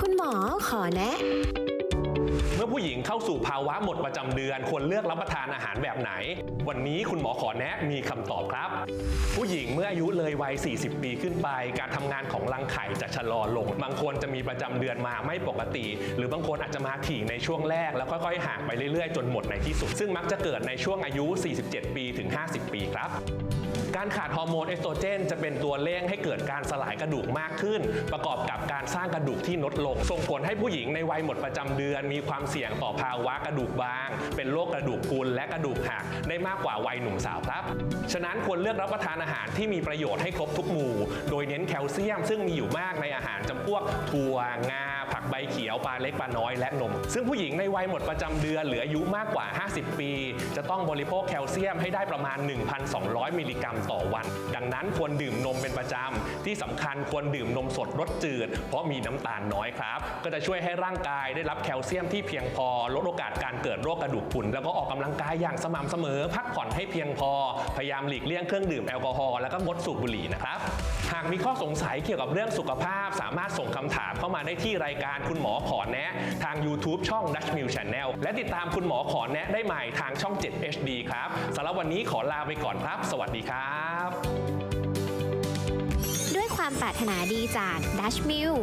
คุณหมอขอแนะ เข้าสู่ภาวะหมดประจำเดือน ควรเลือกรับประทานอาหารแบบไหน วันนี้คุณหมอขอแนะมีคำตอบครับ ผู้หญิงเมื่ออายุเลยวัย 40 ปีขึ้นไป การทำงานของรังไข่จะชะลอลง บางคนจะมีประจำเดือนมาไม่ปกติ หรือบางคนอาจจะมาถี่ในช่วงแรก แล้วค่อยๆห่างไปเรื่อยๆ จนหมดในที่สุด ซึ่งมักจะเกิดในช่วงอายุ 47 ปีถึง 50 ปีครับการขาดฮอร์โมนเอสโตรเจนจะเป็นตัวเร่งให้เกิดการสลายกระดูกมากขึ้น ประกอบกับการสร้างกระดูกที่ลดลง ส่งผลให้ผู้หญิงในวัยหมดประจำเดือน มีความเสี่ยงต่อภาวะกระดูกบาง เป็นโรคกระดูกพรุนและกระดูกหักได้มากกว่าวัยหนุ่มสาวครับ ฉะนั้นควรเลือกรับประทานอาหารที่มีประโยชน์ให้ครบทุกหมู่ โดยเน้นแคลเซียมซึ่งมีอยู่มากในอาหารจำพวกถั่วงา ผักใบเขียวปลาเล็กปลาน้อยและนม ซึ่งผู้หญิงในวัยหมดประจำเดือนเหลืออายุมากกว่า 50 ปี จะต้องบริโภคแคลเซียมให้ได้ประมาณ 1,200 มิลลิกรัมต่อวัน ดังนั้นควรดื่มนมเป็นประจำ ที่สำคัญควรดื่มนมสดรสจืด เพราะมีน้ำตาลน้อยครับ ก็จะช่วยให้ร่างกายได้รับแคลเซียมที่เพียงพอลดโอกาสการเกิดโรคกระดูกพรุนแล้วก็ออกกำลังกายอย่างสม่ำเสมอ พักผ่อนให้เพียงพอ พยายามหลีกเลี่ยงเครื่องดื่มแอลกอฮอล์แล้วก็งดสูบบุหรี่นะครับ หากมีข้อสงสัยเกี่ยวกับเรื่องสุขภาพ สามารถส่งคำถามเข้ามาได้ที่รายการคุณหมอขอแนะทาง YouTube ช่อง Dutch Mill Channel และติดตามคุณหมอขอแนะได้ใหม่ทางช่อง 7 HD ครับสำหรับวันนี้ขอลาไปก่อนครับ สวัสดีครับ ด้วยความปรารถนาดีจาก Dutch Mill